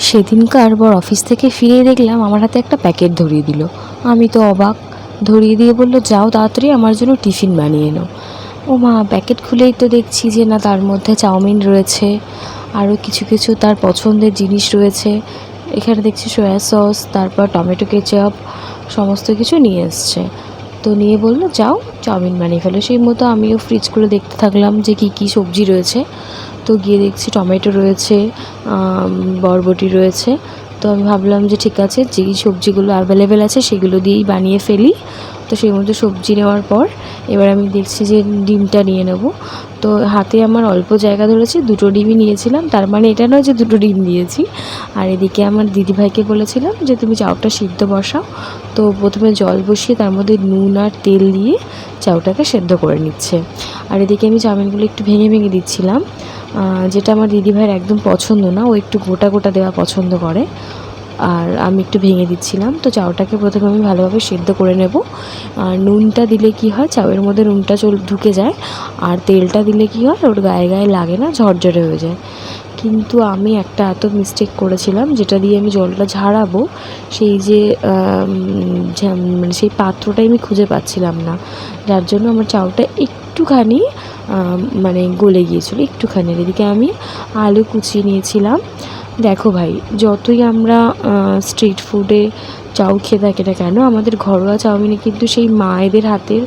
সেদিনকার বর অফিস থেকে ফিরে দেখলাম আমার হাতে একটা প্যাকেট ধরিয়ে দিল। আমি তো অবাক। ধরিয়ে দিয়ে বলল, যাও তাড়াতাড়ি, আমার জন্য টিফিন বানিয়ে এনো ও মা প্যাকেট খুলেই তো দেখছি যে না, তার মধ্যে চাউমিন রয়েছে, আরও কিছু কিছু তার পছন্দের জিনিস রয়েছে। এখানে দেখছি সয়া সস তারপর টমেটো কেচাপ সমস্ত কিছু নিয়ে এসছে। তো নিয়ে বলল, যাও, চাউমিন বানিয়ে ফেলো। সেই মতো আমিও ফ্রিজ খুলে দেখতে থাকলাম যে কী কী সবজি রয়েছে। তো গিয়ে দেখছি টমেটো রয়েছে বরবটি রয়েছে। তো আমি ভাবলাম যে ঠিক আছে যেই সবজিগুলো অ্যাভেলেবেল আছে সেগুলো দিয়েই বানিয়ে ফেলি। তো সেই মতো সবজি নেওয়ার পর এবার আমি দেখছি যে ডিমটা নিয়ে নেব। তো হাতে আমার অল্প জায়গা ধরেছে, দুটো ডিমই নিয়েছিলাম। তার মানে এটা নয় যে দুটো ডিম দিয়েছি। আর এদিকে আমার দিদিভাইকে বলেছিলাম যে তুমি চাউটা সিদ্ধ বসাও। তো প্রথমে জল বসিয়ে তার মধ্যে নুন আর তেল দিয়ে চাউটাকে সেদ্ধ করে নিচ্ছে। আর এদিকে আমি চাউমিনগুলো একটু ভেঙে ভেঙে দিচ্ছিলাম। যেটা আমার দিদিভাইয়ের একদম পছন্দ না, ও একটু গোটা গোটা দেওয়া পছন্দ করে। আর আমি একটু ভেঙে দিচ্ছিলাম, তো চাউটাকে প্রথমে আমি ভালোভাবে সেদ্ধ করে নেব। আর নুনটা দিলে কি হয়, চাউয়ের মধ্যে নুনটা চল ঢুকে যায়, আর তেলটা দিলে কি হয়, ওর গায়ে গায়ে লাগে না, ঝরঝরে হয়ে যায়। কিন্তু আমি একটা এত মিস্টেক করেছিলাম, যেটা দিয়ে আমি জলটা ঝাড়াবো, সেই যে মানে সেই পাত্রটাই আমি খুঁজে পাচ্ছিলাম না। যার জন্য আমার চাউটা একটুখানি মানে গলে গিয়েছিল একটুখানি। এদিকে আমি আলু কুচিয়ে নিয়েছিলাম। দেখো ভাই যতই আমরা স্ট্রিট ফুডে চাউ খেয়ে থাকি না কেন আমাদের ঘরোয়া চাউমিনে কিন্তু সেই মায়েদের হাতের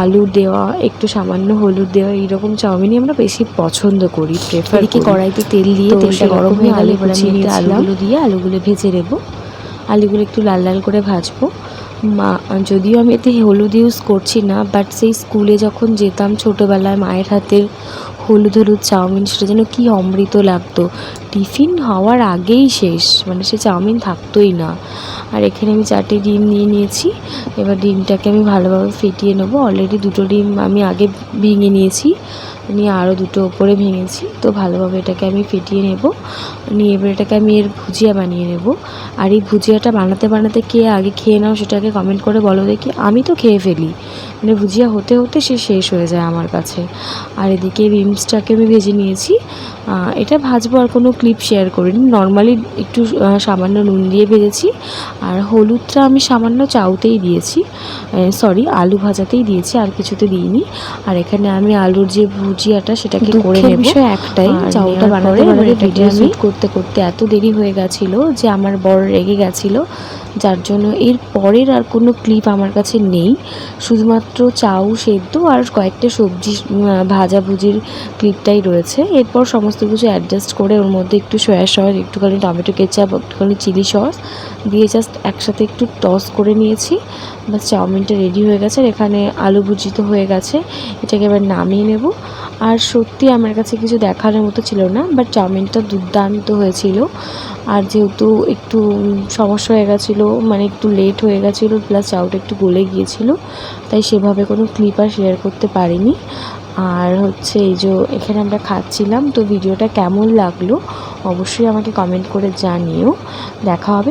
আলু দেওয়া একটু সামান্য হলুদ দেওয়া এইরকম চাউমিনই আমরা বেশি পছন্দ করি প্রেফার এদিকে কড়াইতে তেল দিয়ে তেলটা গরম হয়ে আলু কুচিয়ে আলুগুলো দিয়ে আলুগুলো ভেজে নেব। আলুগুলো একটু লাল লাল করে ভাজবো। মা, যদিও আমি এতে হলুদ ইউজ করছি না বাট সেই স্কুলে যখন যেতাম ছোটোবেলায় মায়ের হাতের হলুদ হলুদ চাউমিন, সেটা যেন কি অমৃত লাগতো। টিফিন হওয়ার আগেই শেষ মানে সে চাউমিন থাকতোই না। আর এখানে আমি চারটে ডিম নিয়ে নিয়েছি। এবার ডিমটাকে আমি ভালোভাবে ফেটিয়ে নেব। অলরেডি দুটো ডিম আমি আগে ভেঙে নিয়েছি, নিয়ে আরও দুটো ওপরে ভেঙেছি। তো ভালোভাবে এটাকে আমি ফেটিয়ে নেব। নিয়ে এবার এটাকে আমি এর ভুজিয়া বানিয়ে নেব। আর এই ভুজিয়াটা বানাতে বানাতে কে আগে খেয়ে নাও সেটাকে কমেন্ট করে বলো দেখি। আমি তো খেয়ে ফেলি। মানে ভুজিয়া হতে হতে সে শেষ হয়ে যায় আমার কাছে। আর এদিকে বিমসটাকে আমি ভেজে নিয়েছি। এটা ভাজবো আর কোনো ক্লিপ শেয়ার করিনি। নর্মালি একটু সামান্য নুন দিয়ে ভেজেছি। আর হলুদটা আমি সামান্য চাউতেই দিয়েছি। সরি আলু ভাজাতেই দিয়েছি আর কিছুতে দিইনি। আর এখানে আমি আলুর যে ভুজিয়াটা সেটাকে করে নেব। একটাই, চাউটা বানাতে ভিডিও করতে করতে এত দেরি হয়ে গেছিল যে আমার বড় রেগে গেছিল। যার জন্য এর পরের আর কোনো ক্লিপ আমার কাছে নেই। শুধুমাত্র চাউ সেদ্ধ আর কয়েকটা সবজি ভাজাভুজির ক্লিপটাই রয়েছে। এরপর সমস্ত কিছু অ্যাডজাস্ট করে ওর মধ্যে একটু সয়া সস একটুখানি টমেটো কেচাপ একটুখানি চিলি সস দিয়ে জাস্ট একসাথে একটু টস করে নিয়েছি। বাস চাউমিনটা রেডি হয়ে গেছে আর এখানে আলু ভুজিত হয়ে গেছে। এটাকে এবার নামিয়ে নেব। আর সত্যি আমার কাছে কিছু দেখানোর মতো ছিল না বাট চাউমিনটা দুর্দান্ত হয়েছিল। আর যেহেতু একটু সমস্যা হয়ে গেছিল মানে একটু লেট হয়ে গেছিল প্লাস চাউটা একটু গলে গিয়েছিল, তাই সেভাবে কোনো ক্লিপ আর শেয়ার করতে পারিনি। আর হচ্ছে এই যে এখানে আমরা খাচ্ছিলাম, তো ভিডিওটা কেমন লাগল অবশ্যই আমাকে কমেন্ট করে জানিও। দেখা হবে